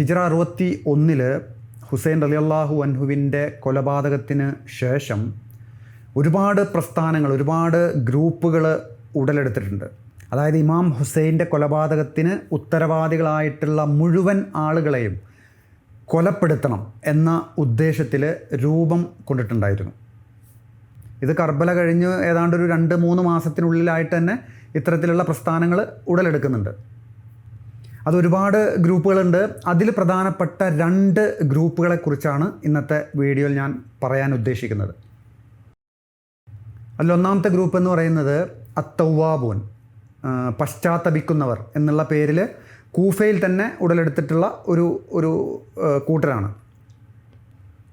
ഹിജറ അറുപത്തി ഒന്നിൽ ഹുസൈൻ അലി അള്ളാഹു അൻഹുവിന്റെ കൊലപാതകത്തിന് ശേഷം ഒരുപാട് പ്രസ്ഥാനങ്ങൾ ഒരുപാട് ഗ്രൂപ്പുകൾ ഉടലെടുത്തിട്ടുണ്ട്. അതായത് ഇമാം ഹുസൈന്റെ കൊലപാതകത്തിന് ഉത്തരവാദികളായിട്ടുള്ള മുഴുവൻ ആളുകളെയും കൊലപ്പെടുത്തണം എന്ന ഉദ്ദേശത്തിൽ രൂപം കൊണ്ടിട്ടുണ്ടായിരുന്നു. ഇത് കർബല കഴിഞ്ഞ് ഏതാണ്ട് ഒരു രണ്ട് മൂന്ന് മാസത്തിനുള്ളിലായിട്ട് തന്നെ ഇത്തരത്തിലുള്ള പ്രസ്ഥാനങ്ങൾ ഉടലെടുക്കുന്നുണ്ട്. അത് ഒരുപാട് ഗ്രൂപ്പുകളുണ്ട്. അതിൽ പ്രധാനപ്പെട്ട രണ്ട് ഗ്രൂപ്പുകളെക്കുറിച്ചാണ് ഇന്നത്തെ വീഡിയോയിൽ ഞാൻ പറയാൻ ഉദ്ദേശിക്കുന്നത്. അതിലൊന്നാമത്തെ ഗ്രൂപ്പ് എന്ന് പറയുന്നത് അത്തവാബൂൻ പശ്ചാത്തപിക്കുന്നവർ എന്നുള്ള പേരിൽ കൂഫയിൽ തന്നെ ഉടലെടുത്തിട്ടുള്ള ഒരു ഒരു കൂട്ടരാണ്.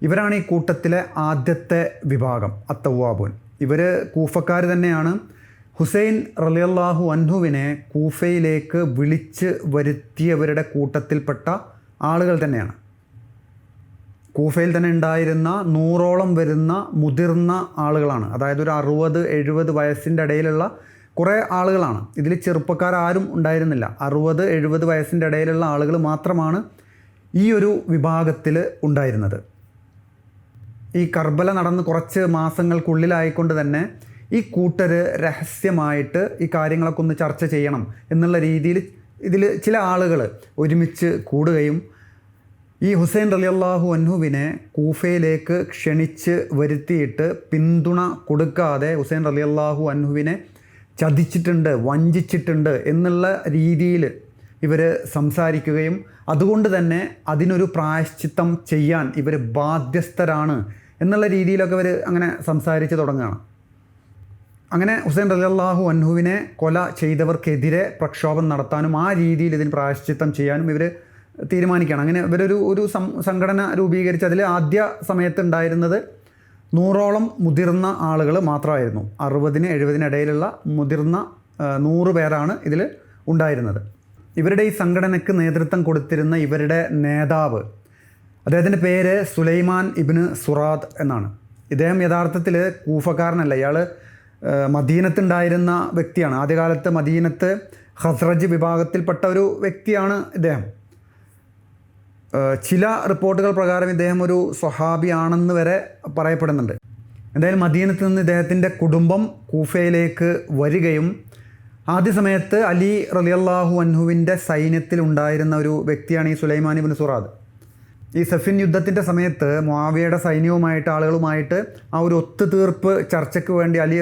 ഇവരാണ് ഈ കൂട്ടത്തിലെ ആദ്യത്തെ വിഭാഗം അത്തവാബൂൻ ഇവർ കൂഫക്കാർ തന്നെയാണ്. ഹുസൈൻ റലിയല്ലാഹു അൻഹുവിനെ കൂഫയിലേക്ക് വിളിച്ച് വരുത്തിയവരുടെ കൂട്ടത്തിൽപ്പെട്ട ആളുകൾ തന്നെയാണ്. കൂഫയിൽ തന്നെ ഉണ്ടായിരുന്ന നൂറോളം വരുന്ന മുതിർന്ന ആളുകളാണ്. അതായത് ഒരു അറുപത് എഴുപത് വയസ്സിന്റെ ഇടയിലുള്ള കുറേ ആളുകളാണ്. ഇതിൽ ചെറുപ്പക്കാരാരും ഉണ്ടായിരുന്നില്ല. അറുപത് എഴുപത് വയസ്സിന്റെ ഇടയിലുള്ള ആളുകൾ മാത്രമാണ് ഈ ഒരു വിഭാഗത്തിൽ ഉണ്ടായിരുന്നത്. ഈ കർബല നടന്ന് കുറച്ച് മാസങ്ങൾക്കുള്ളിലായിക്കൊണ്ട് തന്നെ ഈ കൂട്ടർ രഹസ്യമായിട്ട് ഈ കാര്യങ്ങളൊക്കെ ഒന്ന് ചർച്ച ചെയ്യണം എന്നുള്ള രീതിയിൽ ഇതിൽ ചില ആളുകൾ ഒരുമിച്ച് കൂടുകയും ഈ ഹുസൈൻ റലിയല്ലാഹു അൻഹുവിനെ കൂഫയിലേക്ക് ക്ഷണിച്ച് വരുത്തിയിട്ട് പിന്തുണ കൊടുക്കാതെ ഹുസൈൻ റലിയല്ലാഹു അൻഹുവിനെ ചതിച്ചിട്ടുണ്ട് വഞ്ചിച്ചിട്ടുണ്ട് എന്നുള്ള രീതിയിൽ ഇവർ സംസാരിക്കുകയും അതുകൊണ്ട് തന്നെ അതിനൊരു പ്രായശ്ചിത്തം ചെയ്യാൻ ഇവർ ബാധ്യസ്ഥരാണ് എന്നുള്ള രീതിയിലൊക്കെ ഇവർ അങ്ങനെ സംസാരിച്ച് തുടങ്ങുകയാണ്. അങ്ങനെ ഹുസൈൻ റലിയല്ലാഹു അൻഹുവിനെ കൊല ചെയ്തവർക്കെതിരെ പ്രക്ഷോഭം നടത്താനും ആ രീതിയിൽ ഇതിന് പ്രായശ്ചിത്തം ചെയ്യാനും ഇവർ തീരുമാനിക്കുകയാണ്. അങ്ങനെ ഇവരൊരു ഒരു സംഘടന രൂപീകരിച്ച് അതിൽ ആദ്യ സമയത്ത് ഉണ്ടായിരുന്നത് നൂറോളം മുതിർന്ന ആളുകൾ മാത്രമായിരുന്നു. അറുപതിന് എഴുപതിന് ഇടയിലുള്ള മുതിർന്ന നൂറ് പേരാണ് ഇതിൽ ഉണ്ടായിരുന്നത്. ഇവരുടെ ഈ സംഘടനയ്ക്ക് നേതൃത്വം കൊടുത്തിരുന്ന ഇവരുടെ നേതാവ് അദ്ദേഹത്തിന്റെ പേര് സുലൈമാൻ ഇബിന് സുറാദ് എന്നാണ്. ഇദ്ദേഹം യഥാർത്ഥത്തിൽ കൂഫക്കാരനല്ല. ഇയാൾ മദീനത്തുണ്ടായിരുന്ന വ്യക്തിയാണ്. ആദ്യകാലത്ത് മദീനത്ത് ഹസ്രജ് വിഭാഗത്തിൽപ്പെട്ട ഒരു വ്യക്തിയാണ് ഇദ്ദേഹം. ചില റിപ്പോർട്ടുകൾ പ്രകാരം ഇദ്ദേഹം ഒരു സ്വഹാബിയാണെന്ന് വരെ പറയപ്പെടുന്നുണ്ട്. എന്തായാലും മദീനത്ത് നിന്ന് ഇദ്ദേഹത്തിന്റെ കുടുംബം കൂഫയിലേക്ക് വരികയും ആദ്യ സമയത്ത് അലി റലിയല്ലാഹു അൻഹുവിന്റെ സൈന്യത്തിൽ ഉണ്ടായിരുന്ന ഒരു വ്യക്തിയാണ് ഈ സുലൈമാനി ബിൻ സുറാദ്. ഈ സഫിൻ യുദ്ധത്തിന്റെ സമയത്ത് മുാവിയയുടെ സൈന്യവുമായിട്ട് ആളുകളുമായിട്ട് ആ ഒരു ഒത്തുതീർപ്പ് ചർച്ചയ്ക്ക് വേണ്ടി അലി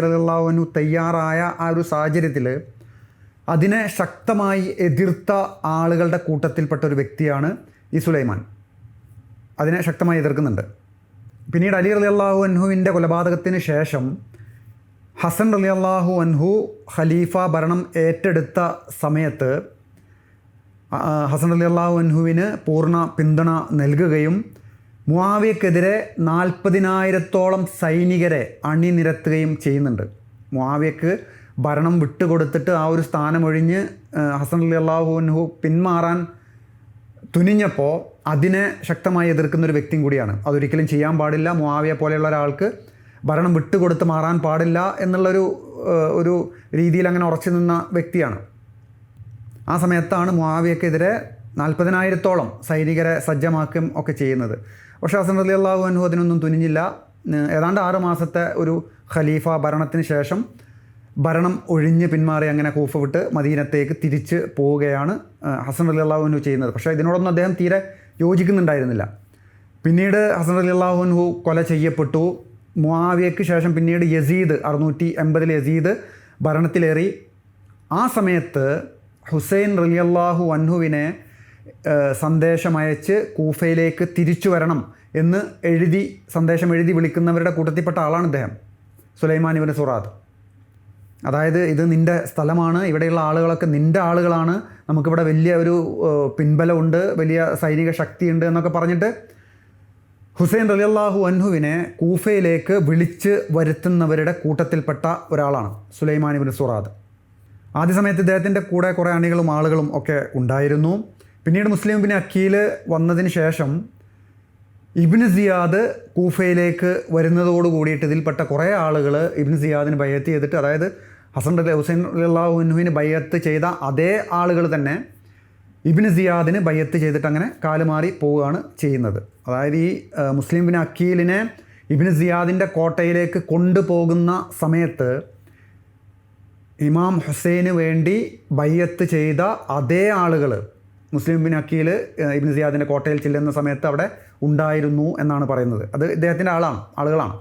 അൻഹു തയ്യാറായ ആ ഒരു സാഹചര്യത്തിൽ അതിനെ ശക്തമായി എതിർത്ത ആളുകളുടെ കൂട്ടത്തിൽപ്പെട്ട ഒരു വ്യക്തിയാണ് ഈ സുലൈമാൻ. അതിനെ ശക്തമായി എതിർക്കുന്നുണ്ട്. പിന്നീട് അലി റലി അള്ളാഹു അൻഹുവിന്റെ കൊലപാതകത്തിന് ശേഷം ഹസൻ അലി അള്ളാഹു അൻഹു ഖലീഫ ഭരണം ഏറ്റെടുത്ത സമയത്ത് ഹസൻ അലി അള്ളാഹു അൻഹുവിന് പൂർണ പിന്തുണ നൽകുകയും മുവാവിയക്കെതിരെ നാൽപ്പതിനായിരത്തോളം സൈനികരെ അണിനിരത്തുകയും ചെയ്യുന്നുണ്ട്. മുവാവിയക്ക് ഭരണം വിട്ടുകൊടുത്തിട്ട് ആ ഒരു സ്ഥാനമൊഴിഞ്ഞ് ഹസൻ അലി അള്ളാഹു അൻഹു പിന്മാറാൻ തുനിഞ്ഞപ്പോൾ അതിനെ ശക്തമായി എതിർക്കുന്ന ഒരു വ്യക്തിയും കൂടിയാണ്. അതൊരിക്കലും ചെയ്യാൻ പാടില്ല. മുവാവിയ പോലെയുള്ള ഒരാൾക്ക് ഭരണം വിട്ടുകൊടുത്ത് മാറാൻ പാടില്ല എന്നുള്ളൊരു ഒരു രീതിയിൽ അങ്ങനെ ഉറച്ചു നിന്ന വ്യക്തിയാണ്. ആ സമയത്താണ് മുവാവിയക്കെതിരെ നാൽപ്പതിനായിരത്തോളം സൈനികരെ സജ്ജമാക്കുകയും ഒക്കെ ചെയ്യുന്നത്. പക്ഷേ ഹസൻ അലി അള്ളാഹു അനു അതിനൊന്നും തുനിഞ്ഞില്ല. ഏതാണ്ട് ആറ് മാസത്തെ ഒരു ഖലീഫ ഭരണത്തിന് ശേഷം ഭരണം ഒഴിഞ്ഞ് പിന്മാറി അങ്ങനെ കൂഫ വിട്ട് മദീനത്തേക്ക് തിരിച്ച് പോവുകയാണ് ഹസൻ അലി അള്ളാഹുനു ചെയ്യുന്നത്. പക്ഷേ ഇതിനോടൊന്നും അദ്ദേഹം തീരെ യോജിക്കുന്നുണ്ടായിരുന്നില്ല. പിന്നീട് ഹസൻ അലി അള്ളാഹുനു കൊല ചെയ്യപ്പെട്ടു. മുആവിയയ്ക്ക് ശേഷം പിന്നീട് യസീദ് അറുന്നൂറ്റി എൺപതിൽ യസീദ് ഭരണത്തിലേറി. ആ സമയത്ത് ഹുസൈൻ റലിയല്ലാഹു അൻഹുവിനെ സന്ദേശമയച്ച് കൂഫയിലേക്ക് തിരിച്ചു വരണം എന്ന് എഴുതി സന്ദേശം എഴുതി വിളിക്കുന്നവരുടെ കൂട്ടത്തിൽപ്പെട്ട ആളാണ് ഇദ്ദേഹം സുലൈമാൻ ഇബിൻ സുറാദ്. അതായത് ഇത് നിന്റെ സ്ഥലമാണ് ഇവിടെയുള്ള ആളുകളൊക്കെ നിന്റെ ആളുകളാണ് നമുക്കിവിടെ വലിയ ഒരു പിൻബലമുണ്ട് വലിയ സൈനിക ശക്തിയുണ്ട് എന്നൊക്കെ പറഞ്ഞിട്ട് ഹുസൈൻ റലിയല്ലാഹു അൻഹുവിനെ കൂഫയിലേക്ക് വിളിച്ച് വരുത്തുന്നവരുടെ കൂട്ടത്തിൽപ്പെട്ട ഒരാളാണ് സുലൈമാൻ ഇബിൻ സുറാദ്. ആദ്യ സമയത്ത് ഇദ്ദേഹത്തിന്റെ കൂടെ കുറേ അണികളും ആളുകളും ഒക്കെ ഉണ്ടായിരുന്നു. പിന്നീട് മുസ്ലിം ബിൻ അക്കീൽ വന്നതിന് ശേഷം ഇബിന് സിയാദ് കൂഫയിലേക്ക് വരുന്നതോട് കൂടിയിട്ട് ഇതിൽപ്പെട്ട കുറേ ആളുകൾ ഇബിന് സിയാദിന് ബയ്യത്ത് ചെയ്തിട്ട് അതായത് ഹസൻ അലി ഹുസൈൻ അള്ളാഹുനുവിന് ബയ്യത്ത് ചെയ്ത അതേ ആളുകൾ തന്നെ ഇബിന് സിയാദിന് ബയ്യത്ത് ചെയ്തിട്ട് അങ്ങനെ കാലുമാറി പോവുകയാണ് ചെയ്യുന്നത്. അതായത് ഈ മുസ്ലിം ബിൻ അക്കീലിനെ ഇബിന് സിയാദിന്റെ കോട്ടയിലേക്ക് കൊണ്ടുപോകുന്ന സമയത്ത് ഇമാം ഹുസൈന് വേണ്ടി ബയ്യത്ത് ചെയ്ത അതേ ആളുകൾ മുസ്ലിം ബിൻ അക്കീൽ ഇബിൻ സിയാദിന്റെ കോട്ടയിൽ ചെല്ലുന്ന സമയത്ത് അവിടെ ഉണ്ടായിരുന്നു എന്നാണ് പറയുന്നത്. അത് ഇദ്ദേഹത്തിന്റെ ആളാണ് ആളുകളാണ്.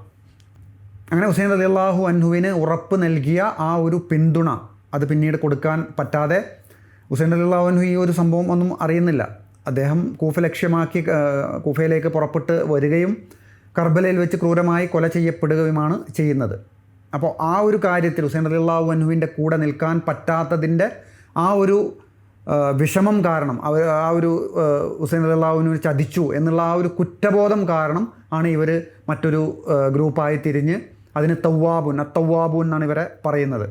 അങ്ങനെ ഹുസൈൻ അലി അള്ളാഹു അൻഹുവിന് ഉറപ്പ് നൽകിയ ആ ഒരു പിന്തുണ അത് പിന്നീട് കൊടുക്കാൻ പറ്റാതെ ഹുസൈൻ അലി അള്ളാഹു അൻഹു ഈ ഒരു സംഭവം ഒന്നും അറിയുന്നില്ല. അദ്ദേഹം കൂഫ ലക്ഷ്യമാക്കി കൂഫയിലേക്ക് പുറപ്പെട്ട് വരികയും കർബലയിൽ വെച്ച് ക്രൂരമായി കൊല ചെയ്യപ്പെടുകയുമാണ് ചെയ്യുന്നത്. അപ്പോൾ ആ ഒരു കാര്യത്തിൽ ഹുസൈൻ അലി അള്ളാഹു അൻഹുവിന്റെ കൂടെ നിൽക്കാൻ പറ്റാത്തതിന്റെ ആ ഒരു വിഷമം കാരണം അവർ ആ ഒരു ഹുസൈൻ അള്ളാഹുവിനെ ചതിച്ചു എന്നുള്ള ആ ഒരു കുറ്റബോധം കാരണം ആണ് ഇവർ മറ്റൊരു ഗ്രൂപ്പായി തിരിഞ്ഞ് അതിന് തവ്വാബുൻ അത്തവ്വാബുൻ എന്നാണ് ഇവരെ പറയുന്നത്.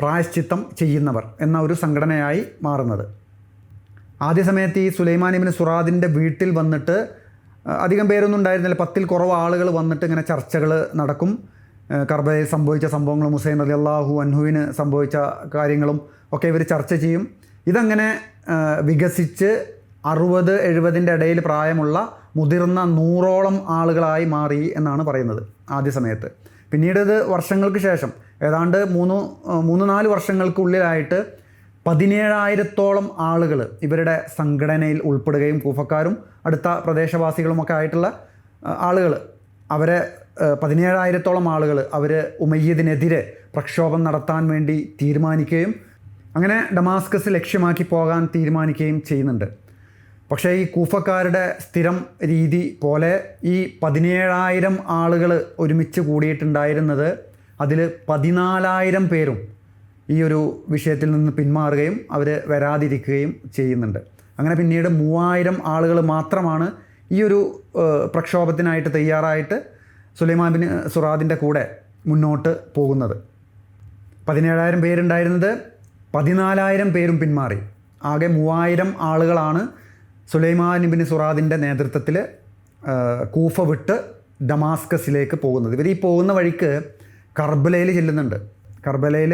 പ്രായശ്ചിത്തം ചെയ്യുന്നവർ എന്ന ഒരു സംഘടനയായി മാറുന്നത്. ആദ്യ സമയത്ത് ഈ സുലൈമാൻ ഇബിന് സുറാദിന്റെ വീട്ടിൽ വന്നിട്ട് അധികം പേരൊന്നും ഉണ്ടായിരുന്നില്ല. പത്തിൽ കുറവ് ആളുകൾ വന്നിട്ട് ഇങ്ങനെ ചർച്ചകൾ നടക്കും. ആ, കർബലയിൽ സംഭവിച്ച സംഭവങ്ങളും ഹുസൈൻ അലി അള്ളാഹു അൻഹുവിന് സംഭവിച്ച കാര്യങ്ങളും ഒക്കെ ഇവർ ചർച്ച ചെയ്യും. ഇതങ്ങനെ വികസിച്ച് അറുപത് എഴുപതിന്റെ ഇടയിൽ പ്രായമുള്ള മുതിർന്ന നൂറോളം ആളുകളായി മാറി എന്നാണ് പറയുന്നത് ആദ്യ സമയത്ത്. പിന്നീട് ഇത് വർഷങ്ങൾക്ക് ശേഷം ഏതാണ്ട് മൂന്ന് മൂന്ന് നാല് വർഷങ്ങൾക്കുള്ളിലായിട്ട് പതിനേഴായിരത്തോളം ആളുകൾ ഇവരുടെ സംഘടനയിൽ ഉൾപ്പെടുകയും കൂഫക്കാരും അടുത്ത പ്രദേശവാസികളുമൊക്കെ ആയിട്ടുള്ള ആളുകൾ അവരെ പതിനേഴായിരത്തോളം ആളുകൾ അവർ ഉമയ്യദിനെതിരെ പ്രക്ഷോഭം നടത്താൻ വേണ്ടി തീരുമാനിക്കുകയും അങ്ങനെ ഡമാസ്കസ് ലക്ഷ്യമാക്കി പോകാൻ തീരുമാനിക്കുകയും ചെയ്യുന്നുണ്ട്. പക്ഷേ ഈ കൂഫക്കാരുടെ സ്ഥിരം രീതി പോലെ ഈ പതിനേഴായിരം ആളുകൾ ഒരുമിച്ച് കൂടിയിട്ടുണ്ടായിരുന്നത് അതിൽ പതിനാലായിരം പേരും ഈ ഒരു വിഷയത്തിൽ നിന്ന് പിന്മാറുകയും അവർ വരാതിരിക്കുകയും ചെയ്യുന്നുണ്ട്. അങ്ങനെ പിന്നീട് മൂവായിരം ആളുകൾ മാത്രമാണ് ഈ ഒരു പ്രക്ഷോഭത്തിനായിട്ട് തയ്യാറായിട്ട് സുലൈമാൻ ബിൻ സുറാദിന്റെ കൂടെ മുന്നോട്ട് പോകുന്നത്. പതിനേഴായിരം പേരുണ്ടായിരുന്നത് പതിനാലായിരം പേരും പിന്മാറി. ആകെ മൂവായിരം ആളുകളാണ് സുലൈമാൻ ബിൻ സുറാദിന്റെ നേതൃത്വത്തിൽ കൂഫ വിട്ട് ഡമാസ്കസിലേക്ക് പോകുന്നത്. ഇവർ ഈ പോകുന്ന വഴിക്ക് കർബലയിൽ ചെല്ലുന്നുണ്ട്. കർബലയിൽ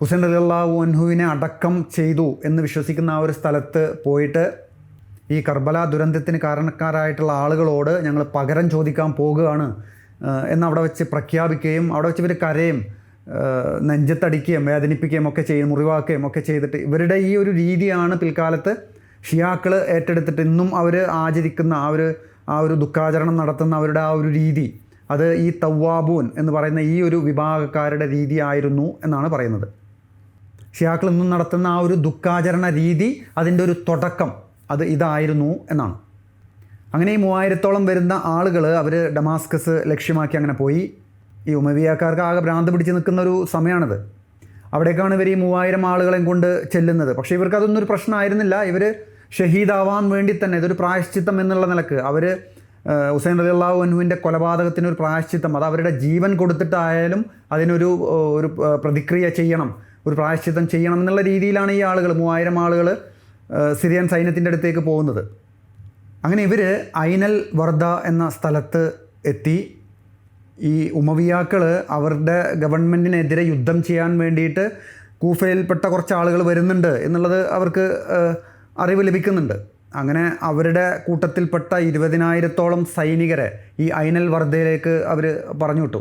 ഹുസൈൻ അലിള്ളാഹു അൻഹുവിനെ അടക്കം ചെയ്തു എന്ന് വിശ്വസിക്കുന്ന ആ ഒരു സ്ഥലത്ത് പോയിട്ട് ഈ കർബല ദുരന്തത്തിന് കാരണക്കാരായിട്ടുള്ള ആളുകളോട് ഞങ്ങൾ പകരം ചോദിക്കാൻ പോകുകയാണ് എന്ന് അവിടെ വെച്ച് പ്രഖ്യാപിക്കുകയും അവിടെ വെച്ച് ഇവർ കരയും നെഞ്ചത്തടിക്കുകയും വേദനിപ്പിക്കുകയും ഒക്കെ ചെയ്യും മുറിവാക്കുകയും ഒക്കെ ചെയ്തിട്ട്. ഇവരുടെ ഈ ഒരു രീതിയാണ് പിൽക്കാലത്ത് ഷിയാക്കൾ ഏറ്റെടുത്തിട്ട് ഇന്നും അവർ ആചരിക്കുന്ന ആ ഒരു ആ ഒരു ദുഃഖാചരണം നടത്തുന്ന അവരുടെ ആ ഒരു രീതി. അത് ഈ തവ്വാബൂൻ എന്ന് പറയുന്ന ഈ ഒരു വിഭാഗക്കാരുടെ രീതിയായിരുന്നു എന്നാണ് പറയുന്നത്. ഷിയാക്കൾ ഇന്നും നടത്തുന്ന ആ ഒരു ദുഃഖാചരണ രീതി അതിന്റെ ഒരു തുടക്കം. അത് ഇതായിരുന്നു എന്നാണ്. അങ്ങനെ ഈ മൂവായിരത്തോളം വരുന്ന ആളുകൾ അവർ ഡമാസ്കസ് ലക്ഷ്യമാക്കി അങ്ങനെ പോയി. ഈ ഉമവിയാക്കാർക്ക് ആകെ ഭ്രാന്ത് പിടിച്ച് നിൽക്കുന്ന ഒരു സമയമാണത് അവിടേക്കാണ് ഇവർ ഈ മൂവായിരം ആളുകളെയും കൊണ്ട് ചെല്ലുന്നത്. പക്ഷേ ഇവർക്ക് അതൊന്നും ഒരു പ്രശ്നമായിരുന്നില്ല. ഇവർ ഷഹീദാവാൻ വേണ്ടി തന്നെ ഇതൊരു പ്രായശ്ചിത്തം എന്നുള്ള നിലയ്ക്ക്. അവർ ഹുസൈൻ അലി അള്ളാഹു അനുവിന്റെ കൊലപാതകത്തിന് ഒരു പ്രായശ്ചിത്തം. അത് അവരുടെ ജീവൻ കൊടുത്തിട്ടായാലും അതിനൊരു ഒരു പ്രതിക്രിയ ചെയ്യണം. ഒരു പ്രായശ്ചിത്തം ചെയ്യണം എന്നുള്ള രീതിയിലാണ് ഈ ആളുകൾ മൂവായിരം ആളുകൾ സിറിയൻ സൈന്യത്തിന്റെ അടുത്തേക്ക് പോകുന്നത്. അങ്ങനെ ഇവർ ഐനൽ വർദ്ധ എന്ന സ്ഥലത്ത് എത്തി. ഈ ഉമവിയാക്കൾ അവരുടെ ഗവൺമെന്റിനെതിരെ യുദ്ധം ചെയ്യാൻ വേണ്ടിയിട്ട് കൂഫയിൽപ്പെട്ട കുറച്ച് ആളുകൾ വരുന്നുണ്ട് എന്നുള്ളത് അവർക്ക് അറിവ് ലഭിക്കുന്നുണ്ട്. അങ്ങനെ അവരുടെ കൂട്ടത്തിൽപ്പെട്ട ഇരുപതിനായിരത്തോളം സൈനികരെ ഈ ഐനൽ വർദ്ധയിലേക്ക് അവർ പറഞ്ഞു വിട്ടു.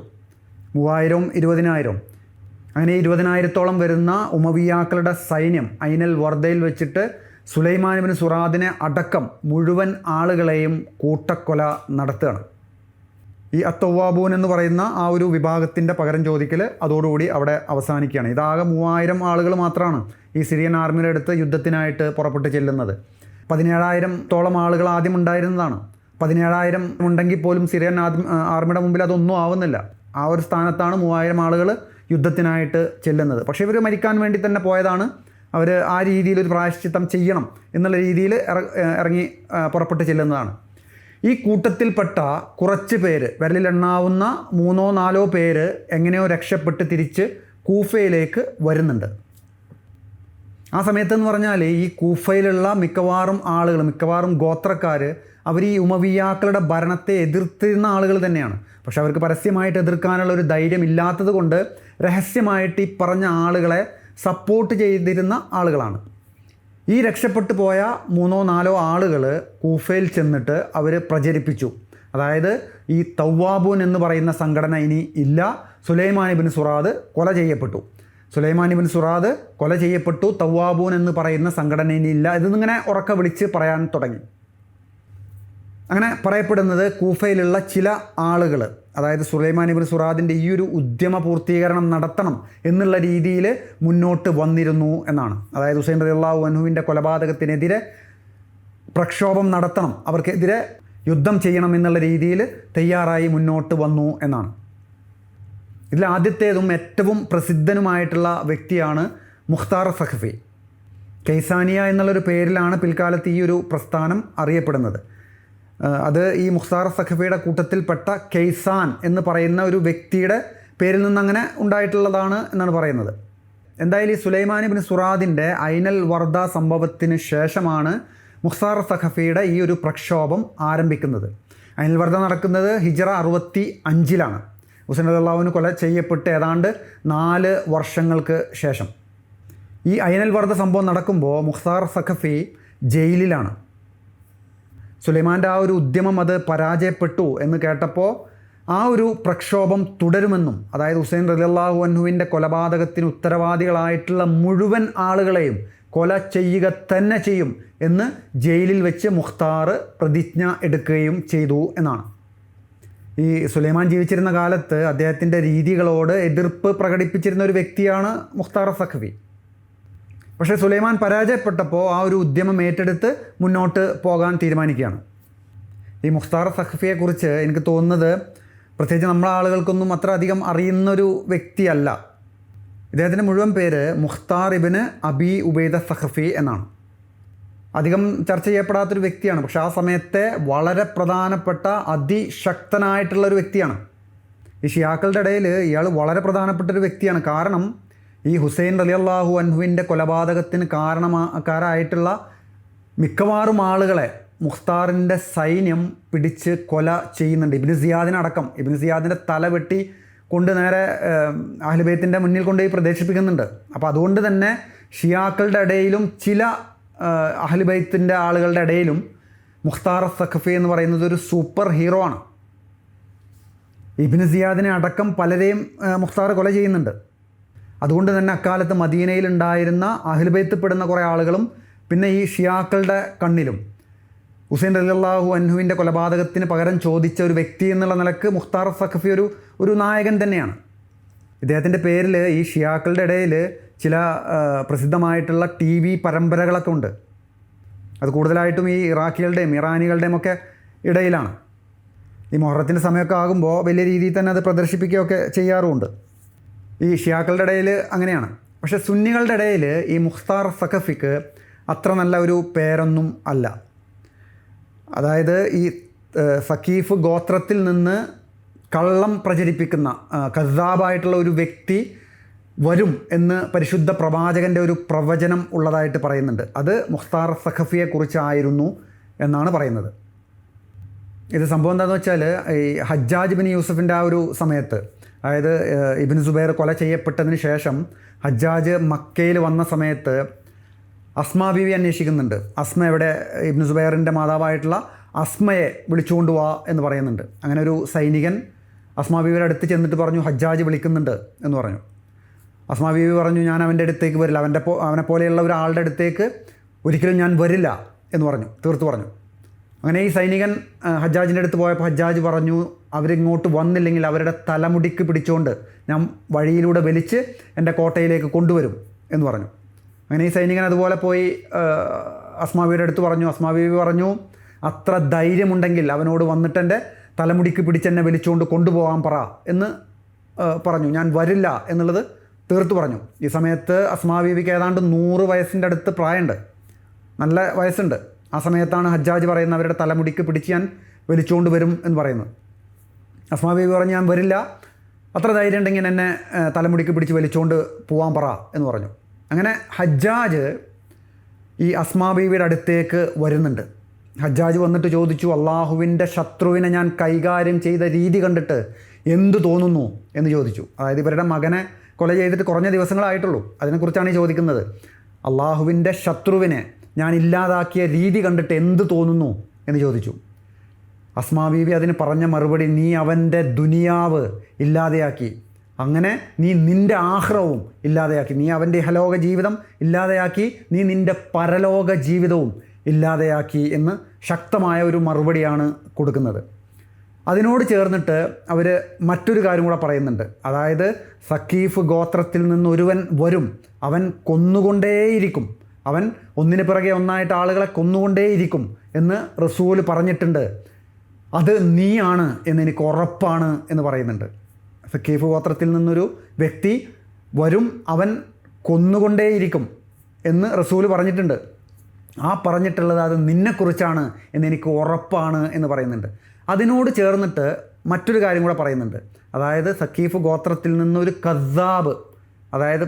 മൂവായിരവും ഇരുപതിനായിരവും അങ്ങനെ ഇരുപതിനായിരത്തോളം വരുന്ന ഉമവിയാക്കളുടെ സൈന്യം ഐനൽ വർദ്ധയിൽ വെച്ചിട്ട് സുലൈമാനുബിന് സുറാദിനെ അടക്കം മുഴുവൻ ആളുകളെയും കൂട്ടക്കൊല നടത്തുകയാണ്. ഈ അത്തവാബൂൻ എന്ന് പറയുന്ന ആ ഒരു വിഭാഗത്തിന്റെ പകരം ചോദിക്കൽ അതോടുകൂടി അവിടെ അവസാനിക്കുകയാണ്. ഇതാകെ മൂവായിരം ആളുകൾ മാത്രമാണ് ഈ സിറിയൻ ആർമിയുടെ അടുത്ത് യുദ്ധത്തിനായിട്ട് പുറപ്പെട്ട് ചെല്ലുന്നത്. പതിനേഴായിരം തോളം ആളുകൾ ആദ്യം ഉണ്ടായിരുന്നതാണ്. പതിനേഴായിരം ഉണ്ടെങ്കിൽ പോലും സിറിയൻ ആർമിയുടെ മുമ്പിൽ അതൊന്നും ആവുന്നില്ല. ആ ഒരു സ്ഥാനത്താണ് മൂവായിരം ആളുകൾ യുദ്ധത്തിനായിട്ട് ചെല്ലുന്നത്. പക്ഷേ ഇവർ മരിക്കാൻ വേണ്ടി തന്നെ പോയതാണ്. അവർ ആ രീതിയിൽ ഒരു പ്രായശ്ചിത്തം ചെയ്യണം എന്നുള്ള രീതിയിൽ ഇറങ്ങി പുറപ്പെട്ട് ചെല്ലുന്നതാണ്. ഈ കൂട്ടത്തിൽപ്പെട്ട കുറച്ച് പേര് വിരലിലെണ്ണാവുന്ന മൂന്നോ നാലോ പേര് എങ്ങനെയോ രക്ഷപ്പെട്ട് തിരിച്ച് കൂഫയിലേക്ക് വരുന്നുണ്ട്. ആ സമയത്തെന്ന് പറഞ്ഞാൽ ഈ കൂഫയിലുള്ള മിക്കവാറും ആളുകൾ മിക്കവാറും ഗോത്രക്കാർ അവർ ഈ ഉമവിയാക്കളുടെ ഭരണത്തെ എതിർത്തിരുന്ന ആളുകൾ തന്നെയാണ്. പക്ഷെ അവർക്ക് പരസ്യമായിട്ട് എതിർക്കാനുള്ള ഒരു ധൈര്യം ഇല്ലാത്തത് കൊണ്ട് രഹസ്യമായിട്ട് ഈ പറഞ്ഞ ആളുകളെ സപ്പോർട്ട് ചെയ്തിരുന്ന ആളുകളാണ്. ഈ രക്ഷപ്പെട്ടു പോയ മൂന്നോ നാലോ ആളുകൾ കൂഫയിൽ ചെന്നിട്ട് അവർ പ്രചരിപ്പിച്ചു. അതായത് ഈ തവ്വാബൂൻ എന്ന് പറയുന്ന സംഘടന ഇനി ഇല്ല. സുലൈമാൻ ഇബിൻ സുറാദ് കൊല ചെയ്യപ്പെട്ടു. സുലൈമാൻ ഇബിൻ സുറാദ് കൊല ചെയ്യപ്പെട്ടു. തവ്വാബൂൻ എന്ന് പറയുന്ന സംഘടന ഇനി ഇല്ല. ഇതിങ്ങനെ ഉറക്ക വിളിച്ച് പറയാൻ തുടങ്ങി. അങ്ങനെ പറയപ്പെടുന്നത് കൂഫയിലുള്ള ചില ആളുകൾ അതായത് സുലൈമാൻ ഇബിൻ സുറാദിന്റെ ഈ ഒരു ഉദ്യമ പൂർത്തീകരണം നടത്തണം എന്നുള്ള രീതിയിൽ മുന്നോട്ട് വന്നിരുന്നു എന്നാണ്. അതായത് ഹുസൈൻ റലിള്ളാഹു വൻഹുവിന്റെ കൊലപാതകത്തിനെതിരെ പ്രക്ഷോഭം നടത്തണം അവർക്കെതിരെ യുദ്ധം ചെയ്യണം എന്നുള്ള രീതിയിൽ തയ്യാറായി മുന്നോട്ട് വന്നു എന്നാണ്. ഇതിൽ ആദ്യത്തേതും ഏറ്റവും പ്രസിദ്ധനുമായിട്ടുള്ള വ്യക്തിയാണ് മുഖ്താർ സഖഫി. കൈസാനിയ എന്നുള്ളൊരു പേരിലാണ് പിൽക്കാലത്ത് ഈ ഒരു പ്രസ്ഥാനം അറിയപ്പെടുന്നത്. അത് ഈ മുഖ്താർ സഖഫിയുടെ കൂട്ടത്തിൽപ്പെട്ട കെയ്സാൻ എന്ന് പറയുന്ന ഒരു വ്യക്തിയുടെ പേരിൽ നിന്നങ്ങനെ ഉണ്ടായിട്ടുള്ളതാണ് എന്നാണ് പറയുന്നത്. എന്തായാലും ഈ സുലൈമാനി ബിൻ സുറാദിന്റെ ഐനൽ വർദ്ധ സംഭവത്തിന് ശേഷമാണ് മുഖ്താർ സഖഫിയുടെ ഈ ഒരു പ്രക്ഷോഭം ആരംഭിക്കുന്നത്. ഐനൽ വർദ്ധ നടക്കുന്നത് ഹിജറ അറുപത്തി അഞ്ചിലാണ് ഹുസൈൻ അള്ളാഹുവിന് കൊല ചെയ്യപ്പെട്ട് ഏതാണ്ട് നാല് വർഷങ്ങൾക്ക് ശേഷം. ഈ ഐനൽ വർദ്ധ സംഭവം നടക്കുമ്പോൾ മുഖ്താർ സഖഫി ജയിലിലാണ്. സുലൈമാന്റെ ആ ഒരു ഉദ്യമം അത് പരാജയപ്പെട്ടു എന്ന് കേട്ടപ്പോൾ ആ ഒരു പ്രക്ഷോഭം തുടരുമെന്നും അതായത് ഹുസൈൻ റലിയല്ലാഹു അൻഹുവിന്റെ കൊലപാതകത്തിന് ഉത്തരവാദികളായിട്ടുള്ള മുഴുവൻ ആളുകളെയും കൊല ചെയ്യുക തന്നെ ചെയ്യും എന്ന് ജയിലിൽ വെച്ച് മുഖ്താർ പ്രതിജ്ഞ എടുക്കുകയും ചെയ്തു എന്നാണ്. ഈ സുലൈമാൻ ജീവിച്ചിരുന്ന കാലത്ത് അദ്ദേഹത്തിന്റെ രീതികളോട് എതിർപ്പ് പ്രകടിപ്പിച്ചിരുന്ന ഒരു വ്യക്തിയാണ് മുഖ്താർ സഖവി പക്ഷേ സുലൈമാൻ പരാജയപ്പെട്ടപ്പോൾ ആ ഒരു ഉദ്യമം ഏറ്റെടുത്ത് മുന്നോട്ട് പോകാൻ തീരുമാനിക്കുകയാണ്. ഈ മുഖ്താർ സഖഫിയെക്കുറിച്ച് എനിക്ക് തോന്നുന്നത് പ്രത്യേകിച്ച് നമ്മളെ ആളുകൾക്കൊന്നും അത്ര അധികം അറിയുന്നൊരു വ്യക്തിയല്ല. ഇദ്ദേഹത്തിന്റെ മുഴുവൻ പേര് മുഖ്താർ ഇബിന് അബി ഉബൈദ സഖഫി എന്നാണ്. അധികം ചർച്ച ചെയ്യപ്പെടാത്തൊരു വ്യക്തിയാണ്. പക്ഷെ ആ സമയത്തെ വളരെ പ്രധാനപ്പെട്ട അതിശക്തനായിട്ടുള്ളൊരു വ്യക്തിയാണ്. ഈ ഷിയാക്കളുടെ ഇടയിൽ ഇയാൾ വളരെ പ്രധാനപ്പെട്ട ഒരു വ്യക്തിയാണ്. കാരണം ഈ ഹുസൈൻ അള്ളാഹു അൻഹുവിന്റെ കൊലപാതകത്തിന് കാരണമാക്കാരായിട്ടുള്ള മിക്കവാറും ആളുകളെ മുഖ്താറിന്റെ സൈന്യം പിടിച്ച് കൊല ചെയ്യുന്നുണ്ട്. ഇബിന് സിയാദിനടക്കം ഇബിന് സിയാദിന്റെ തല വെട്ടി കൊണ്ട് നേരെ അഹ്ലുബൈത്തിന്റെ മുന്നിൽ കൊണ്ടുപോയി പ്രദർശിപ്പിക്കുന്നുണ്ട്. അപ്പോൾ അതുകൊണ്ട് തന്നെ ഷിയാക്കളുടെ ഇടയിലും ചില അഹ്ലുബൈത്തിന്റെ ആളുകളുടെ ഇടയിലും മുഖ്താർ സഖഫി എന്ന് പറയുന്നത് ഒരു സൂപ്പർ ഹീറോ ആണ്. ഇബിന് സിയാദിനെ അടക്കം പലരെയും മുഖ്താർ കൊല ചെയ്യുന്നുണ്ട്. അതുകൊണ്ട് തന്നെ അക്കാലത്ത് മദീനയിലുണ്ടായിരുന്ന അഹിൽബൈത്തിൽപ്പെടുന്ന കുറേ ആളുകളും പിന്നെ ഈ ഷിയാക്കളുടെ കണ്ണിലും. ഹുസൈൻ അലിയല്ലാഹു അൻഹുവിന്റെ കൊലപാതകത്തിന് പകരം ചോദിച്ച ഒരു വ്യക്തി എന്നുള്ള നിലയ്ക്ക് മുഖ്താർ സഖഫി ഒരു ഒരു നായകൻ തന്നെയാണ്. ഇദ്ദേഹത്തിന്റെ പേരിൽ ഈ ഷിയാക്കളുടെ ഇടയിൽ ചില പ്രസിദ്ധമായിട്ടുള്ള ടി വി പരമ്പരകളൊക്കെ ഉണ്ട്. അത് കൂടുതലായിട്ടും ഈ ഇറാഖികളുടെയും ഇറാനികളുടെയും ഒക്കെ ഇടയിലാണ്. ഈ മൊഹറത്തിന്റെ സമയമൊക്കെ ആകുമ്പോൾ വലിയ രീതിയിൽ തന്നെ അത് പ്രദർശിപ്പിക്കുകയൊക്കെ ചെയ്യാറുമുണ്ട്. ഈ ഷിയാക്കളുടെ ഇടയിൽ അങ്ങനെയാണ്. പക്ഷേ സുന്നികളുടെ ഇടയിൽ ഈ മുഖ്താർ സഖഫിക്ക് അത്ര നല്ല ഒരു പേരൊന്നും അല്ല. അതായത് ഈ സഖീഫ് ഗോത്രത്തിൽ നിന്ന് കള്ളം പ്രചരിപ്പിക്കുന്ന കസാബായിട്ടുള്ള ഒരു വ്യക്തി വരും എന്ന് പരിശുദ്ധ പ്രവാചകന്റെ ഒരു പ്രവചനം ഉള്ളതായിട്ട് പറയുന്നുണ്ട്. അത് മുഖ്താർ സഖഫിയെക്കുറിച്ചായിരുന്നു എന്നാണ് പറയുന്നത്. ഇത് സംഭവം എന്താണെന്ന് വെച്ചാൽ ഈ ഹജ്ജാജ് ബിൻ യൂസഫിന്റെ ആ ഒരു സമയത്ത് അതായത് ഇബിൻ സുബൈർ കൊല ചെയ്യപ്പെട്ടതിന് ശേഷം ഹജ്ജാജ് മക്കയിൽ വന്ന സമയത്ത് അസ്മ ബീവി അന്വേഷിക്കുന്നുണ്ട്. അസ്മ എവിടെ? ഇബിൻ സുബൈറിന്റെ മാതാവായിട്ടുള്ള അസ്മയെ വിളിച്ചുകൊണ്ട് വാ എന്ന് പറയുന്നുണ്ട്. അങ്ങനെ ഒരു സൈനികൻ അസ്മ ബീവിയുടെ അടുത്ത് ചെന്നിട്ട് പറഞ്ഞു ഹജ്ജാജ് വിളിക്കുന്നുണ്ട് എന്ന് പറഞ്ഞു. അസ്മ ബീവി പറഞ്ഞു ഞാൻ അവന്റെ അടുത്തേക്ക് വരില്ല. അവന്റെ അവനെ പോലെയുള്ള ഒരാളുടെ അടുത്തേക്ക് ഒരിക്കലും ഞാൻ വരില്ല എന്ന് പറഞ്ഞു തീർത്തു പറഞ്ഞു. അങ്ങനെ ഈ സൈനികൻ ഹജ്ജാജിന്റെ അടുത്ത് പോയപ്പോൾ ഹജ്ജാജ് പറഞ്ഞു അവരിങ്ങോട്ട് വന്നില്ലെങ്കിൽ അവരുടെ തലമുടിക്ക് പിടിച്ചുകൊണ്ട് ഞാൻ വഴിയിലൂടെ വലിച്ച് എന്റെ കോട്ടയിലേക്ക് കൊണ്ടുവരും എന്ന് പറഞ്ഞു. അങ്ങനെ ഈ സൈനികൻ അതുപോലെ പോയി അസ്മാവിയുടെ അടുത്ത് പറഞ്ഞു. അസ്മാവി പറഞ്ഞു അത്ര ധൈര്യമുണ്ടെങ്കിൽ അവനോട് വന്നിട്ട് എന്റെ തലമുടിക്ക് പിടിച്ചെന്നെ വലിച്ചുകൊണ്ട് കൊണ്ടുപോകാൻ പറ എന്ന് പറഞ്ഞു. ഞാൻ വരില്ല എന്നുള്ളത് തീർത്തു പറഞ്ഞു. ഈ സമയത്ത് അസ്മാബീവിക്ക് ഏതാണ്ട് നൂറ് വയസ്സിന്റെ അടുത്ത് പ്രായമുണ്ട്. നല്ല വയസ്സുണ്ട്. ആ സമയത്താണ് ഹജ്ജാജ് പറയുന്നത് അവരുടെ തലമുടിക്ക് പിടിച്ച് ഞാൻ വലിച്ചുകൊണ്ട് വരും എന്ന് പറയുന്നത്. അസ്മാ ബീവി പറഞ്ഞു ഞാൻ വരില്ല. അത്ര ധൈര്യം ഉണ്ടെങ്കിൽ എന്നെ തലമുടിക്ക് പിടിച്ച് വലിച്ചുകൊണ്ട് പോവാൻ പറ എന്ന് പറഞ്ഞു. അങ്ങനെ ഹജ്ജാജ് ഈ അസ്മാ ബീവിയുടെ അടുത്തേക്ക് വരുന്നുണ്ട്. ഹജ്ജാജ് വന്നിട്ട് ചോദിച്ചു അള്ളാഹുവിന്റെ ശത്രുവിനെ ഞാൻ കൈകാര്യം ചെയ്ത രീതി കണ്ടിട്ട് എന്തു തോന്നുന്നു? എന്ന് ചോദിച്ചു. അതായത് ഇവരുടെ മകനെ കൊല ചെയ്തിട്ട് കുറഞ്ഞ ദിവസങ്ങളായിട്ടുള്ളൂ. അതിനെക്കുറിച്ചാണ് ഈ ചോദിക്കുന്നത്. അള്ളാഹുവിന്റെ ശത്രുവിനെ ഞാൻ ഇല്ലാതാക്കിയ രീതി കണ്ടിട്ട് എന്ത് തോന്നുന്നു എന്ന് ചോദിച്ചു. അസ്മാ ബീവി അതിന് പറഞ്ഞ മറുപടി നീ അവന്റെ ദുനിയാവ് ഇല്ലാതെയാക്കി. അങ്ങനെ നീ നിന്റെ ആഹ്റവും ഇല്ലാതെയാക്കി. നീ അവന്റെ ഹലോക ജീവിതം ഇല്ലാതെയാക്കി. നീ നിന്റെ പരലോക ജീവിതവും ഇല്ലാതെയാക്കി എന്ന് ശക്തമായ ഒരു മറുപടിയാണ് കൊടുക്കുന്നത്. അതിനോട് ചേർന്നിട്ട് അവർ മറ്റൊരു കാര്യം കൂടെ പറയുന്നുണ്ട്. അതായത് സക്കീഫ് ഗോത്രത്തിൽ നിന്ന് ഒരുവൻ വരും. അവൻ കൊന്നുകൊണ്ടേയിരിക്കും. അവൻ ഒന്നിന് പിറകെ ഒന്നായിട്ട് ആളുകളെ കൊന്നുകൊണ്ടേയിരിക്കും എന്ന് റസൂൽ പറഞ്ഞിട്ടുണ്ട്. അത് നീയാണ് എന്ന് എനിക്ക് ഉറപ്പാണ് എന്ന് പറയുന്നുണ്ട്. സക്കീഫ് ഗോത്രത്തിൽ നിന്നൊരു വ്യക്തി വരും അവൻ കൊന്നുകൊണ്ടേയിരിക്കും എന്ന് റസൂൽ പറഞ്ഞിട്ടുണ്ട്. ആ പറഞ്ഞിട്ടുള്ളത് അത് നിന്നെക്കുറിച്ചാണ് എന്ന് എനിക്ക് ഉറപ്പാണ് എന്ന് പറയുന്നുണ്ട്. അതിനോട് ചേർന്നിട്ട് മറ്റൊരു കാര്യം കൂടെ പറയുന്നുണ്ട്. അതായത് സക്കീഫ് ഗോത്രത്തിൽ നിന്നൊരു കസാബ് അതായത്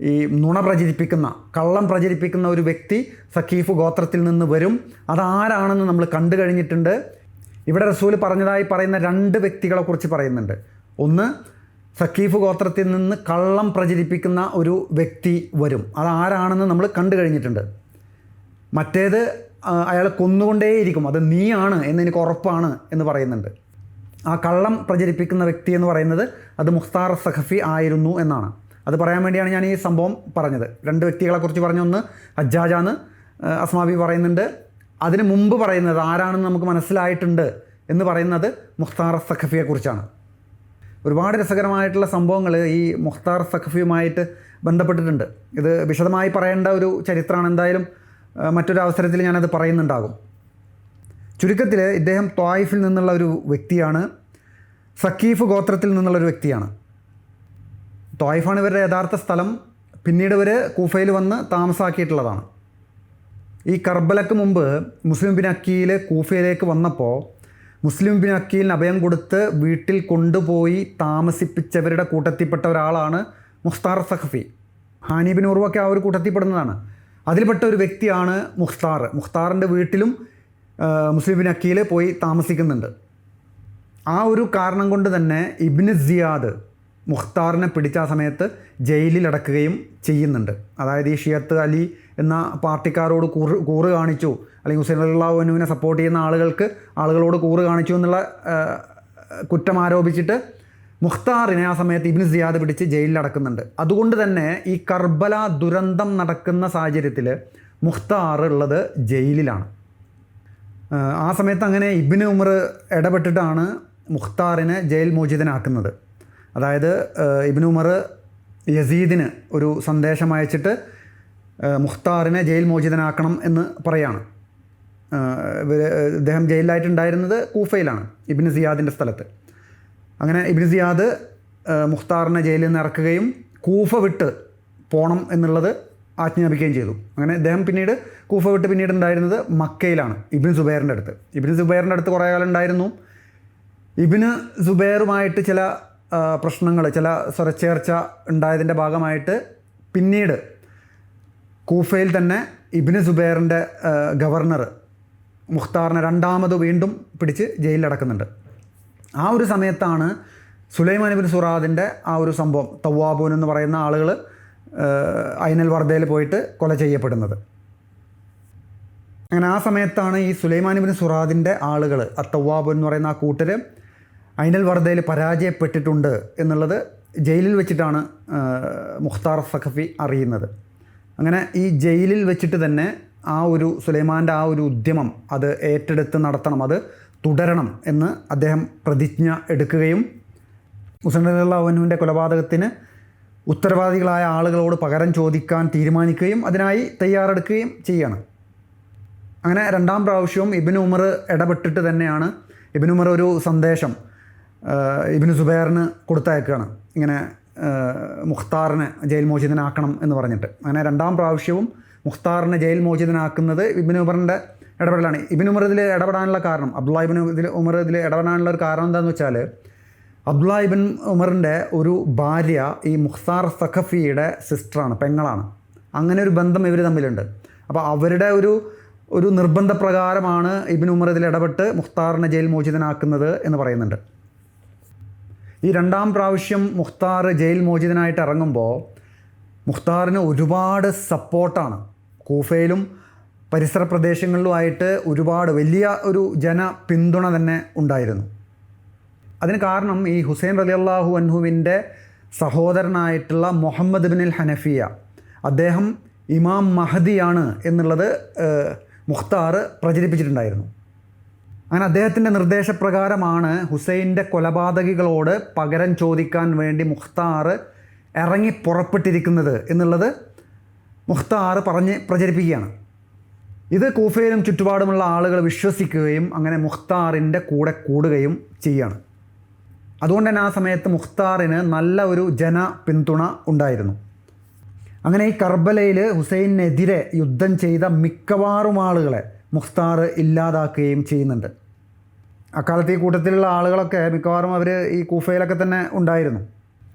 ഈ നുണ പ്രചരിപ്പിക്കുന്ന കള്ളം പ്രചരിപ്പിക്കുന്ന ഒരു വ്യക്തി സഖീഫ് ഗോത്രത്തിൽ നിന്ന് വരും. അതാരാണെന്ന് നമ്മൾ കണ്ടു കഴിഞ്ഞിട്ടുണ്ട്. ഇവിടെ റസൂൽ പറഞ്ഞതായി പറയുന്ന രണ്ട് വ്യക്തികളെ കുറിച്ച് പറയുന്നുണ്ട്. ഒന്ന് സഖീഫ് ഗോത്രത്തിൽ നിന്ന് കള്ളം പ്രചരിപ്പിക്കുന്ന ഒരു വ്യക്തി വരും. അതാരാണെന്ന് നമ്മൾ കണ്ടു കഴിഞ്ഞിട്ടുണ്ട്. മറ്റേത് അയാൾ കൊന്നുകൊണ്ടേയിരിക്കും. അത് നീയാണ് എന്ന് എനിക്ക് ഉറപ്പാണ് എന്ന് പറയുന്നുണ്ട്. ആ കള്ളം പ്രചരിപ്പിക്കുന്ന വ്യക്തി എന്ന് പറയുന്നത് അത് മുഖ്താർ സഖഫി ആയിരുന്നു എന്നാണ്. അത് പറയാൻ വേണ്ടിയാണ് ഞാൻ ഈ സംഭവം പറഞ്ഞത്. രണ്ട് വ്യക്തികളെക്കുറിച്ച് പറഞ്ഞൊന്ന് അജ്ജാജാന്ന് അസ്മാബി പറയുന്നുണ്ട്. അതിന് മുമ്പ് പറയുന്നത് ആരാണെന്ന് നമുക്ക് മനസ്സിലായിട്ടുണ്ട് എന്ന് പറയുന്നത് മുഖ്താർ സഖഫിയെക്കുറിച്ചാണ് ഒരുപാട് രസകരമായിട്ടുള്ള സംഭവങ്ങൾ ഈ മുഖ്താർ സഖഫിയുമായിട്ട് ബന്ധപ്പെട്ടിട്ടുണ്ട്. ഇത് വിശദമായി പറയേണ്ട ഒരു ചരിത്രമാണ്. എന്തായാലും മറ്റൊരു അവസരത്തിൽ ഞാനത് പറയുന്നുണ്ടാകും. ചുരുക്കത്തിൽ ഇദ്ദേഹം ത്വായിഫിൽ നിന്നുള്ള ഒരു വ്യക്തിയാണ്. സക്കീഫ് ഗോത്രത്തിൽ നിന്നുള്ള ഒരു വ്യക്തിയാണ്. ത്വായിഫാണ് ഇവരുടെ യഥാർത്ഥ സ്ഥലം. പിന്നീട് ഇവർ കൂഫയിൽ വന്ന് താമസാക്കിയിട്ടുള്ളതാണ്. ഈ കർബലക്ക് മുമ്പ് മുസ്ലിം ബിൻ അക്കീൽ കൂഫയിലേക്ക് വന്നപ്പോൾ മുസ്ലിം ബിൻ അക്കീലിന് അഭയം കൊടുത്ത് വീട്ടിൽ കൊണ്ടുപോയി താമസിപ്പിച്ചവരുടെ കൂട്ടത്തിൽപ്പെട്ട ഒരാളാണ് മുഖ്താർ സഖഫി. ഹാനിബിൻ ഉറുവൊക്കെ ആ ഒരു കൂട്ടത്തിൽപ്പെടുന്നതാണ്. അതിൽപ്പെട്ട ഒരു വ്യക്തിയാണ് മുഖ്താർ. മുഖ്താറിന്റെ വീട്ടിലും മുസ്ലിം ബിൻ അക്കീൽ പോയി താമസിക്കുന്നുണ്ട്. ആ ഒരു കാരണം കൊണ്ട് തന്നെ ഇബിന് സിയാദ് മുഖ്താറിനെ പിടിച്ച ആ സമയത്ത് ജയിലിലടക്കുകയും ചെയ്യുന്നുണ്ട്. അതായത് ഈ ഷിയത്ത് അലി എന്ന പാർട്ടിക്കാരോട് കൂറ് കൂറ് കാണിച്ചു. അല്ലെങ്കിൽ ഹുസൈൻ അള്ളാഹുവിനെ സപ്പോർട്ട് ചെയ്യുന്ന ആളുകൾക്ക് ആളുകളോട് കൂറ് കാണിച്ചു എന്നുള്ള കുറ്റം ആരോപിച്ചിട്ട് മുഖ്താറിനെ ആ സമയത്ത് ഇബിന് സിയാദ് പിടിച്ച് ജയിലിലടക്കുന്നുണ്ട് അതുകൊണ്ട് തന്നെ ഈ കർബല ദുരന്തം നടക്കുന്ന സാഹചര്യത്തിൽ മുഖ്താർ ഉള്ളത് ജയിലിലാണ്. ആ സമയത്ത് അങ്ങനെ ഇബിന് ഉമർ ഇടപെട്ടിട്ടാണ് മുഖ്താറിനെ ജയിൽ മോചിതനാക്കുന്നത്. അതായത് ഇബിനുമർ യസീദിന് ഒരു സന്ദേശം അയച്ചിട്ട് മുഖ്താറിനെ ജയിൽ മോചിതനാക്കണം എന്ന് പറയാണ്. ഇദ്ദേഹം ജയിലിലായിട്ടുണ്ടായിരുന്നത് കൂഫയിലാണ് ഇബിന് സിയാദിന്റെ സ്ഥലത്ത്. അങ്ങനെ ഇബിന് സിയാദ് മുഖ്താറിനെ ജയിലിൽ നിന്ന് ഇറക്കുകയും കൂഫ വിട്ട് പോകണം എന്നുള്ളത് ആജ്ഞാപിക്കുകയും ചെയ്തു. അങ്ങനെ ഇദ്ദേഹം പിന്നീട് കൂഫ വിട്ട് പിന്നീട് ഉണ്ടായിരുന്നത് മക്കയിലാണ് ഇബിൻ സുബൈറിന്റെ അടുത്ത്. ഇബിൻ സുബൈറിന്റെ അടുത്ത് കുറേ കാലം ഉണ്ടായിരുന്നു. ഇബിന് സുബൈറുമായിട്ട് ചില പ്രശ്നങ്ങൾ ചില സ്വരച്ചേർച്ച ഉണ്ടായതിന്റെ ഭാഗമായിട്ട് പിന്നീട് കൂഫയിൽ തന്നെ ഇബിന് സുബൈറിന്റെ ഗവർണർ മുഖ്താറിനെ രണ്ടാമത് വീണ്ടും പിടിച്ച് ജയിലിലടക്കുന്നുണ്ട് ആ ഒരു സമയത്താണ് സുലൈമാൻ ഇബിൻ സുറാദിന്റെ ആ ഒരു സംഭവം തവ്വാബൂൻ എന്ന് പറയുന്ന ആളുകൾ ഐനൽ വർദ്ധയിൽ പോയിട്ട് കൊല ചെയ്യപ്പെടുന്നത്. അങ്ങനെ ആ സമയത്താണ് ഈ സുലൈമാൻ ഇബിൻ സുറാദിന്റെ ആളുകൾ ആ തവ്വാബൂൻ എന്ന് പറയുന്ന ആ കൂട്ടർ ഐനൽ വർദ്ധയിൽ പരാജയപ്പെട്ടിട്ടുണ്ട് എന്നുള്ളത് ജയിലിൽ വെച്ചിട്ടാണ് മുഖ്താർ സഖഫി അറിയുന്നത്. അങ്ങനെ ഈ ജയിലിൽ വെച്ചിട്ട് തന്നെ ആ ഒരു സുലൈമാന്റെ ആ ഒരു ഉദ്യമം അത് ഏറ്റെടുത്ത് നടത്തണം അത് തുടരണം എന്ന് അദ്ദേഹം പ്രതിജ്ഞ എടുക്കുകയും മുസണ്ണുവിന്റെ കൊലപാതകത്തിന് ഉത്തരവാദികളായ ആളുകളോട് പകരം ചോദിക്കാൻ തീരുമാനിക്കുകയും അതിനായി തയ്യാറെടുക്കുകയും ചെയ്യണം. അങ്ങനെ രണ്ടാം പ്രാവശ്യവും ഇബിൻ ഉമർ ഇടപെട്ടിട്ട് തന്നെയാണ് ഇബിൻ ഉമർ ഒരു സന്ദേശം ഇബിന് സുബൈറിന് കൊടുത്തയക്കുകയാണ് ഇങ്ങനെ മുഖ്താറിനെ ജയിൽ മോചിതനാക്കണം എന്ന് പറഞ്ഞിട്ട്. അങ്ങനെ രണ്ടാം പ്രാവശ്യവും മുഖ്താറിനെ ജയിൽ മോചിതനാക്കുന്നത് ഇബിൻ ഉമറിന്റെ ഇടപെടലാണ്. ഇബിൻ ഉമർ ഇതിൽ ഇടപെടാനുള്ള കാരണം അബ്ദുള്ള ഇബിൻ ഇതിൽ ഉമർ ഇതിൽ ഇടപെടാനുള്ള ഒരു കാരണം എന്താണെന്ന് വെച്ചാൽ അബ്ദുള്ള ഇബിൻ ഉമറിന്റെ ഒരു ഭാര്യ ഈ മുഖ്താർ സഖഫിയുടെ സിസ്റ്ററാണ് പെങ്ങളാണ്. അങ്ങനെ ഒരു ബന്ധം ഇവർ തമ്മിലുണ്ട്. അപ്പോൾ അവരുടെ ഒരു ഒരു നിർബന്ധപ്രകാരമാണ് ഇബിൻ ഉമർ ഇതിൽ ഇടപെട്ട് മുഖ്താറിനെ ജയിൽ മോചിതനാക്കുന്നത് എന്ന് പറയുന്നുണ്ട്. ഈ രണ്ടാം പ്രാവശ്യം മുഖ്താർ ജയിൽ മോചിതനായിട്ട് ഇറങ്ങുമ്പോൾ മുഖ്താറിന് ഒരുപാട് സപ്പോർട്ടാണ്. കൂഫയിലും പരിസര പ്രദേശങ്ങളിലുമായിട്ട് ഒരുപാട് വലിയ ഒരു ജന പിന്തുണ തന്നെ ഉണ്ടായിരുന്നു. അതിന് കാരണം ഈ ഹുസൈൻ റലി അള്ളാഹു അൻഹുവിന്റെ സഹോദരനായിട്ടുള്ള മുഹമ്മദ് ബിൻ ഹനഫിയ. അദ്ദേഹം ഇമാം മഹദിയാണ് എന്നുള്ളത് മുഖ്താർ പ്രചരിപ്പിച്ചിട്ടുണ്ടായിരുന്നു. അങ്ങനെ അദ്ദേഹത്തിന്റെ നിർദ്ദേശപ്രകാരമാണ് ഹുസൈന്റെ കൊലപാതകികളോട് പകരം ചോദിക്കാൻ വേണ്ടി മുഖ്താർ ഇറങ്ങി പുറപ്പെട്ടിരിക്കുന്നത് എന്നുള്ളത് മുഖ്താർ പറഞ്ഞ് പ്രചരിപ്പിക്കുകയാണ്. ഇത് കൂഫയിലും ചുറ്റുപാടുമുള്ള ആളുകൾ വിശ്വസിക്കുകയും അങ്ങനെ മുഖ്താറിന്റെ കൂടെ കൂടുകയും ചെയ്യുകയാണ്. അതുകൊണ്ട് തന്നെ ആ സമയത്ത് മുഖ്താറിന് നല്ല ഒരു ജന പിന്തുണ ഉണ്ടായിരുന്നു. അങ്ങനെ ഈ കർബലയിൽ ഹുസൈനെതിരെ യുദ്ധം ചെയ്ത മിക്കവാറും ആളുകളെ മുഖ്താർ ഇല്ലാതാക്കുകയും ചെയ്യുന്നുണ്ട്. അക്കാലത്ത് ഈ കൂട്ടത്തിലുള്ള ആളുകളൊക്കെ മിക്കവാറും അവർ ഈ കൂഫയിലൊക്കെ തന്നെ ഉണ്ടായിരുന്നു.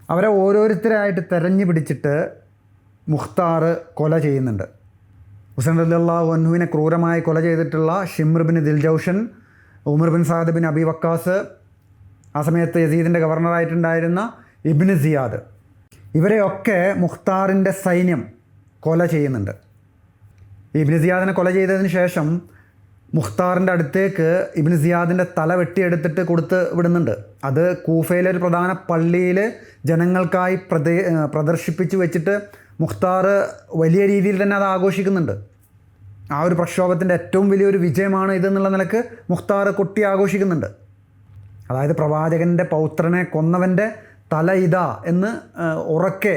അവരെ ഓരോരുത്തരായിട്ട് തെരഞ്ഞു പിടിച്ചിട്ട് മുഖ്താർ കൊല ചെയ്യുന്നുണ്ട്. ഹുസൈൻ റലിയല്ലാഹു അൻഹുവിനെ ക്രൂരമായി കൊല ചെയ്തിട്ടുള്ള Shimr bin Dhiljawshan Umar bin Saad bin Abi Waqqas ആ സമയത്ത് യസീദിന്റെ ഗവർണറായിട്ടുണ്ടായിരുന്ന ഇബിന് സിയാദ്. ഇവരെയൊക്കെ മുഖ്താറിന്റെ സൈന്യം കൊല ചെയ്യുന്നുണ്ട്. ഇബിന് സിയാദിനെ കൊല ചെയ്തതിന് ശേഷം മുഖ്താറിന്റെ അടുത്തേക്ക് ഇബിന് സിയാദിന്റെ തല വെട്ടിയെടുത്തിട്ട് കൊടുത്ത് വിടുന്നുണ്ട്. അത് കൂഫയിലെ ഒരു പ്രധാന പള്ളിയിൽ ജനങ്ങൾക്കായി പ്രദേ പ്രദർശിപ്പിച്ച് വെച്ചിട്ട് മുഖ്താർ വലിയ രീതിയിൽ തന്നെ അത് ആഘോഷിക്കുന്നുണ്ട്. ആ ഒരു പ്രക്ഷോഭത്തിന്റെ ഏറ്റവും വലിയൊരു വിജയമാണ് ഇതെന്നുള്ള നിലയ്ക്ക് മുഖ്താർ കൊട്ടി ആഘോഷിക്കുന്നുണ്ട്. അതായത് പ്രവാചകന്റെ പൗത്രനെ കൊന്നവന്റെ തല ഇതാ എന്ന് ഉറക്കെ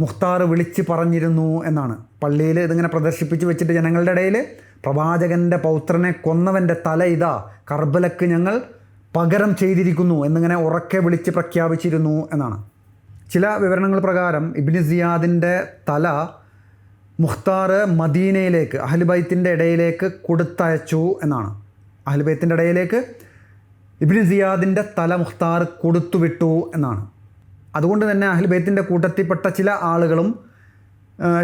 മുഖ്താർ വിളിച്ച് പറഞ്ഞിരുന്നു എന്നാണ്. പള്ളിയിൽ ഇതിങ്ങനെ പ്രദർശിപ്പിച്ച് വെച്ചിട്ട് ജനങ്ങളുടെ ഇടയിൽ പ്രവാചകന്റെ പൗത്രനെ കൊന്നവന്റെ തല ഇതാ കർബലക്ക് ഞങ്ങൾ പകരം ചെയ്തിരിക്കുന്നു എന്നിങ്ങനെ ഉറക്കെ വിളിച്ച് പ്രഖ്യാപിച്ചിരുന്നു എന്നാണ്. ചില വിവരണങ്ങൾ പ്രകാരം ഇബിന് സിയാദിന്റെ തല മുഖ്താർ മദീനയിലേക്ക് അഹ്ലുബൈത്തിന്റെ ഇടയിലേക്ക് കൊടുത്തയച്ചു എന്നാണ്. അഹ്ലുബൈത്തിന്റെ ഇടയിലേക്ക് ഇബിന് സിയാദിന്റെ തല മുഖ്താർ കൊടുത്തുവിട്ടു എന്നാണ്. അതുകൊണ്ട് തന്നെ അഹ്ലുബൈത്തിന്റെ കൂട്ടത്തിൽപ്പെട്ട ചില ആളുകളും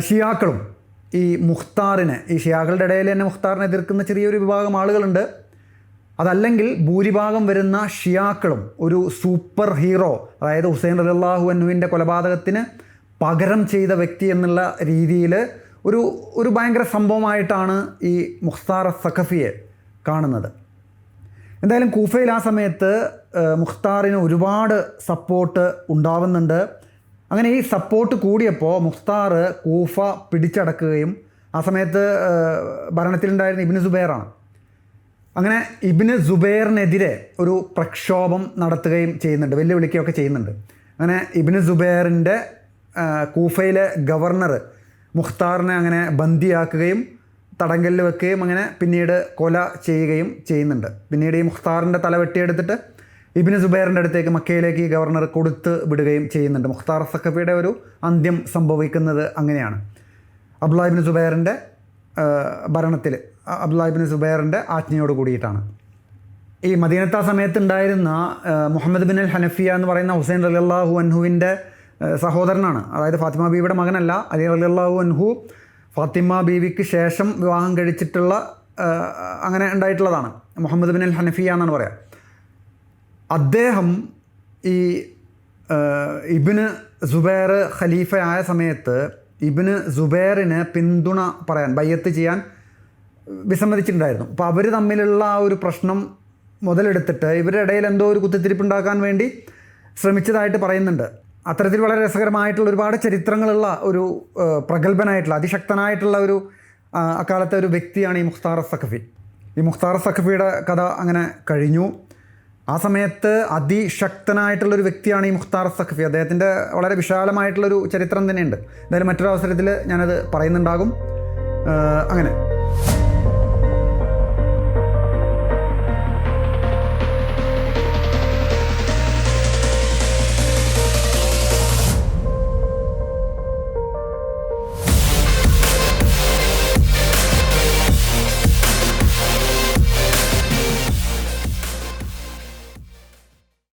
ഷിയാക്കളും ഈ മുഖ്താറിനെ ഈ ഷിയാക്കളുടെ ഇടയിൽ തന്നെ മുഖ്താറിനെ എതിർക്കുന്ന ചെറിയൊരു വിഭാഗം ആളുകളുണ്ട്. അതല്ലെങ്കിൽ ഭൂരിഭാഗം വരുന്ന ഷിയാക്കളും ഒരു സൂപ്പർ ഹീറോ അതായത് ഹുസൈൻ റലാഹു അനുവിന്റെ കൊലപാതകത്തിന് പകരം ചെയ്ത വ്യക്തി എന്നുള്ള രീതിയിൽ ഒരു ഒരു ഭയങ്കര സംഭവമായിട്ടാണ് ഈ മുഖ്താർ സഖഫിയെ കാണുന്നത്. എന്തായാലും കൂഫയിൽ ആ സമയത്ത് മുഖ്താറിന് ഒരുപാട് സപ്പോർട്ട് ഉണ്ടാവുന്നുണ്ട്. അങ്ങനെ ഈ സപ്പോർട്ട് കൂടിയപ്പോൾ മുഖ്താർ കൂഫ പിടിച്ചടക്കുകയും ആ സമയത്ത് ഭരണത്തിലുണ്ടായിരുന്ന ഇബിന് സുബൈറാണ്. അങ്ങനെ ഇബിന് സുബൈറിനെതിരെ ഒരു പ്രക്ഷോഭം നടത്തുകയും ചെയ്യുന്നുണ്ട് വെല്ലുവിളിക്കുകയൊക്കെ ചെയ്യുന്നുണ്ട്. അങ്ങനെ ഇബിന് സുബൈറിന്റെ കൂഫയിലെ ഗവർണർ മുഖ്താറിനെ അങ്ങനെ ബന്ദിയാക്കുകയും തടങ്കലിൽ വെക്കുകയും അങ്ങനെ പിന്നീട് കൊല ചെയ്യുകയും ചെയ്യുന്നുണ്ട്. പിന്നീട് ഈ മുഖ്താറിന്റെ തല വെട്ടിയെടുത്തിട്ട് ഇബിന് സുബൈറിന്റെ അടുത്തേക്ക് മക്കയിലേക്ക് ഈ ഗവർണർ കൊടുത്ത് വിടുകയും ചെയ്യുന്നുണ്ട്. മുഖ്താർ സഖഫിയുടെ ഒരു അന്ത്യം സംഭവിക്കുന്നത് അങ്ങനെയാണ്. അബ്ദുല്ലാഹിബിൻ സുബൈറിന്റെ ഭരണത്തിൽ അബ്ദുല്ലാഹിബിൻ സുബൈറിന്റെ ആജ്ഞയോട് കൂടിയിട്ടാണ്. ഈ മദീനത്ത സമയത്തുണ്ടായിരുന്ന മുഹമ്മദ് ബിൻ അൽ ഹനഫിയ എന്ന് പറയുന്ന ഹുസൈൻ അലി അള്ളാഹു അൻഹുവിന്റെ സഹോദരനാണ്. അതായത് ഫാത്തിമ ബീവിയുടെ മകനല്ല അലി അലി അള്ളാഹു അൻഹു ഫാത്തിമ ബീവിക്ക് ശേഷം വിവാഹം കഴിച്ചിട്ടുള്ള അങ്ങനെ ഉണ്ടായിട്ടുള്ളതാണ്. മുഹമ്മദ് ബിൻ അൽ ഹനഫിയ എന്നാണ് പറയുക അദ്ദേഹം ഈ ഇബിന് സുബൈർ ഖലീഫ ആയ സമയത്ത് ഇബിന് സുബൈറിന് പിന്തുണ പറയാൻ ബയ്യത്ത് ചെയ്യാൻ വിസമ്മതിച്ചിട്ടുണ്ടായിരുന്നു. അപ്പോൾ അവർ തമ്മിലുള്ള ആ ഒരു പ്രശ്നം മുതലെടുത്തിട്ട് ഇവരുടെ ഇടയിൽ എന്തോ ഒരു കുത്തിത്തിരിപ്പ് ഉണ്ടാക്കാൻ വേണ്ടി ശ്രമിച്ചതായിട്ട് പറയുന്നുണ്ട്. അത്തരത്തിൽ വളരെ രസകരമായിട്ടുള്ള ഒരുപാട് ചരിത്രങ്ങളുള്ള ഒരു പ്രഗത്ഭനായിട്ടുള്ള അതിശക്തനായിട്ടുള്ള ഒരു അക്കാലത്തെ ഒരു വ്യക്തിയാണ് ഈ മുഖ്താർ സഖഫി ഈ മുഖ്താർ സഖഫിയുടെ കഥ അങ്ങനെ കഴിഞ്ഞു. ആ സമയത്ത് അതിശക്തനായിട്ടുള്ള ഒരു വ്യക്തിയാണ് ഈ മുഖ്താർ സഖഫി. അദ്ദേഹത്തിന്റെ വളരെ വിശാലമായിട്ടുള്ളൊരു ചരിത്രം തന്നെയുണ്ട്. എന്തായാലും മറ്റൊരു അവസരത്തിൽ ഞാനത് പറയുന്നുണ്ടാകും. അങ്ങനെ.